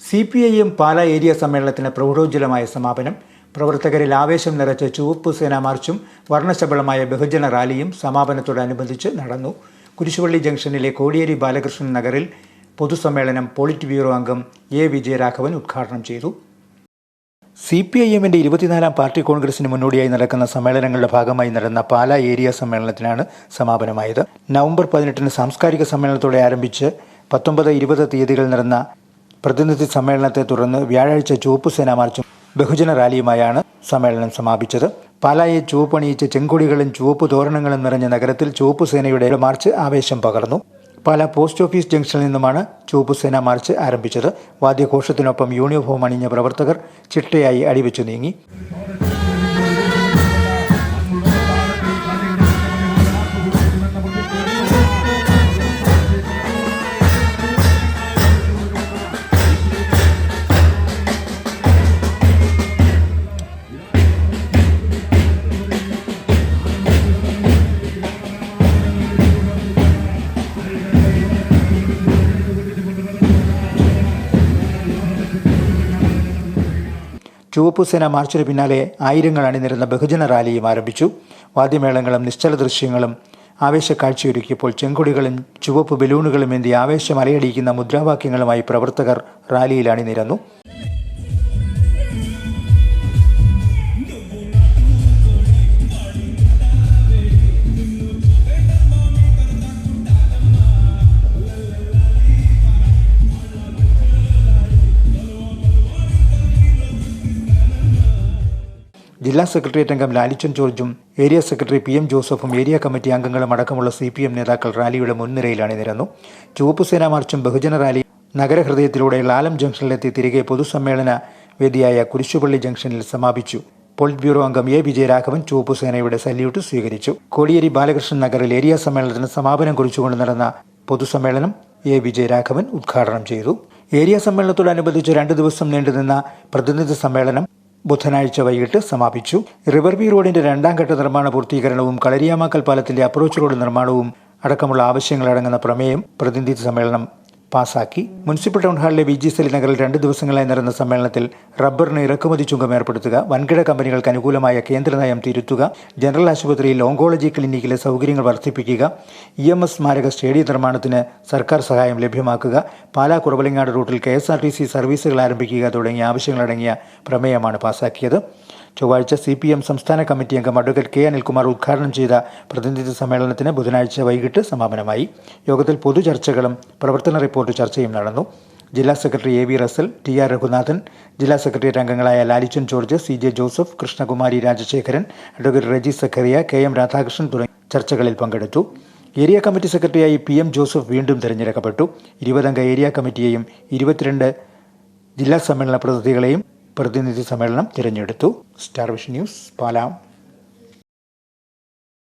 C P I M Pala area സമ്മേളനത്തിന് പ്രൗഢോജ്വലമായ സമാപനം. പ്രവർത്തകരിൽ ആവേശം നിറച്ച ചുവപ്പ് സേന മാർച്ചും വർണശബളമായ ബഹുജന റാലിയും സമാപനത്തോടനുബന്ധിച്ച് നടന്നു. കുരിശുപള്ളി ജംഗ്ഷനിലെ കോടിയേരി ബാലകൃഷ്ണൻ നഗറിൽ പൊതുസമ്മേളനം പോളിറ്റ് ബ്യൂറോ അംഗം എ വിജയരാഘവൻ ഉദ്ഘാടനം ചെയ്തു. സി പി ഐ എമ്മിന്റെ ഇരുപത്തിനാലാം പാർട്ടി കോൺഗ്രസിന് മുന്നോടിയായി നടക്കുന്ന സമ്മേളനങ്ങളുടെ ഭാഗമായി നടന്ന പാല ഏരിയ സമ്മേളനത്തിനാണ് സമാപനമായത്. നവംബർ പതിനെട്ടിന് സാംസ്കാരിക സമ്മേളനത്തോടെ ആരംഭിച്ച് പത്തൊമ്പത് ഇരുപത് തീയതികളിൽ നടന്ന പ്രതിനിധി സമ്മേളനത്തെ തുടർന്ന് വ്യാഴാഴ്ച ചുവപ്പ് സേനാ മാർച്ചും ബഹുജന റാലിയുമായാണ് സമ്മേളനം സമാപിച്ചത്. പാലായെ ചുവപ്പണിയിച്ച ചെങ്കൊടികളും ചുവപ്പ് തോരണങ്ങളും നിറഞ്ഞ നഗരത്തിൽ ചുവപ്പ് സേനയുടെ മാർച്ച് ആവേശം പകർന്നു. പാല പോസ്റ്റ് ഓഫീസ് ജംഗ്ഷനിൽ നിന്നുമാണ് ചുവപ്പ് സേന മാർച്ച് ആരംഭിച്ചത്. വാദ്യഘോഷത്തിനൊപ്പം യൂണിഫോം അണിഞ്ഞ പ്രവർത്തകർ ചിട്ടയായി അടിവെച്ചു നീങ്ങി. ചുവപ്പ് സേന മാർച്ചിന് പിന്നാലെ ആയിരങ്ങൾ അണിനിരുന്ന ബഹുജന റാലിയും ആരംഭിച്ചു. വാദ്യമേളങ്ങളും നിശ്ചല ദൃശ്യങ്ങളും ആവേശക്കാഴ്ചയൊരുക്കിയപ്പോൾ ചെങ്കൊടികളും ചുവപ്പ് ബലൂണുകളും എന്തി ആവേശം അലയടിക്കുന്ന മുദ്രാവാക്യങ്ങളുമായി പ്രവർത്തകർ റാലിയിൽ അണിനിരന്നു. ജില്ലാ സെക്രട്ടേറിയറ്റ് അംഗം ലാലിച്ചൻ ജോർജും ഏരിയ സെക്രട്ടറി പി എം ജോസഫും ഏരിയ കമ്മിറ്റി അംഗങ്ങളും അടക്കമുള്ള സി പി എം നേതാക്കൾ റാലിയുടെ മുൻനിരയിലാണ് നിരന്നു. ചുവപ്പ് സേനാ മാർച്ചും ബഹുജന റാലി നഗരഹൃദയത്തിലൂടെ ലാലം ജംഗ്ഷനിലെത്തി തിരികെ പൊതുസമ്മേളന വേദിയായ കുരിശുപള്ളി ജംഗ്ഷനിൽ സമാപിച്ചു. പോളിറ്റ് ബ്യൂറോ അംഗം എ വിജയരാഘവൻ ചുവപ്പ് സേനയുടെ സല്യൂട്ട് സ്വീകരിച്ചു. കോടിയേരി ബാലകൃഷ്ണൻ നഗറിൽ ഏരിയ സമ്മേളനത്തിന് സമാപനം കുറിച്ചുകൊണ്ട് നടന്ന പൊതുസമ്മേളനം എ വിജയരാഘവൻ ഉദ്ഘാടനം ചെയ്തു. ഏരിയ സമ്മേളനത്തോടനുബന്ധിച്ച് രണ്ട് ദിവസം നീണ്ടുനിന്ന പ്രതിനിധി സമ്മേളനം ബുധനാഴ്ച വൈകിട്ട് സമാപിച്ചു. റിവർവി റോഡിന്റെ രണ്ടാം ഘട്ട നിർമ്മാണ പൂർത്തീകരണവും കളരിയാമാക്കൽ പാലത്തിന്റെ അപ്രോച്ച് റോഡ് നിർമ്മാണവും അടക്കമുള്ള ആവശ്യങ്ങളടങ്ങുന്ന പ്രമേയം പ്രതിനിധി സമ്മേളനം പാസാക്കി. മുനിസിപ്പൽ ടൗൺ ഹാളിലെ വി ജി സെലി നഗറിൽ രണ്ട് ദിവസങ്ങളായി നടന്ന സമ്മേളനത്തിൽ റബ്ബറിന് ഇറക്കുമതി ചുങ്കം ഏർപ്പെടുത്തുക വൻകിട കമ്പനികൾക്ക് അനുകൂലമായ കേന്ദ്ര നയം തിരുത്തുക ജനറൽ ആശുപത്രിയിൽ ഓങ്കോളജി ക്ലിനിക്കിലെ സൗകര്യങ്ങൾ വർദ്ധിപ്പിക്കുക ഇ എം എസ് സ്മാരക സ്റ്റേഡിയം നിർമ്മാണത്തിന് സർക്കാർ സഹായം ലഭ്യമാക്കുക പാലാ കുറവലങ്ങാട് റൂട്ടിൽ K S R T C സർവീസുകൾ ആരംഭിക്കുക തുടങ്ങിയ ആവശ്യങ്ങളടങ്ങിയ പ്രമേയമാണ് പാസാക്കിയത്. ചൊവ്വാഴ്ച സി പി എം സംസ്ഥാന കമ്മിറ്റി അംഗം അഡ്വക്കേറ്റ് കെ അനിൽകുമാർ ഉദ്ഘാടനം ചെയ്ത പ്രതിനിധി സമ്മേളനത്തിന് ബുധനാഴ്ച വൈകിട്ട് സമാപനമായി. യോഗത്തിൽ പൊതുചർച്ചകളും പ്രവർത്തന റിപ്പോർട്ട് ചർച്ചയും നടന്നു. ജില്ലാ secretary A V Russel T R Raghunathan ജില്ലാ സെക്രട്ടേറിയറ്റ് അംഗങ്ങളായ Lalichan George C J Joseph Krishnakumari Rajasekharan advocate Reji Zacharia K M Radhakrishnan തുടങ്ങി ചർച്ചകളിൽ പങ്കെടുത്തു. ഏരിയ കമ്മിറ്റി സെക്രട്ടറിയായി പി എം ജോസഫ് വീണ്ടും തിരഞ്ഞെടുക്കപ്പെട്ടു. ഇരുപതംഗ ഏരിയ കമ്മിറ്റിയെയും ഇരുപത്തിരണ്ട് ജില്ലാ സമ്മേളന പ്രതിനിധികളെയും പ്രതിനിധി സമ്മേളനം തിരഞ്ഞെടുത്തു. Star vision news പാലാം.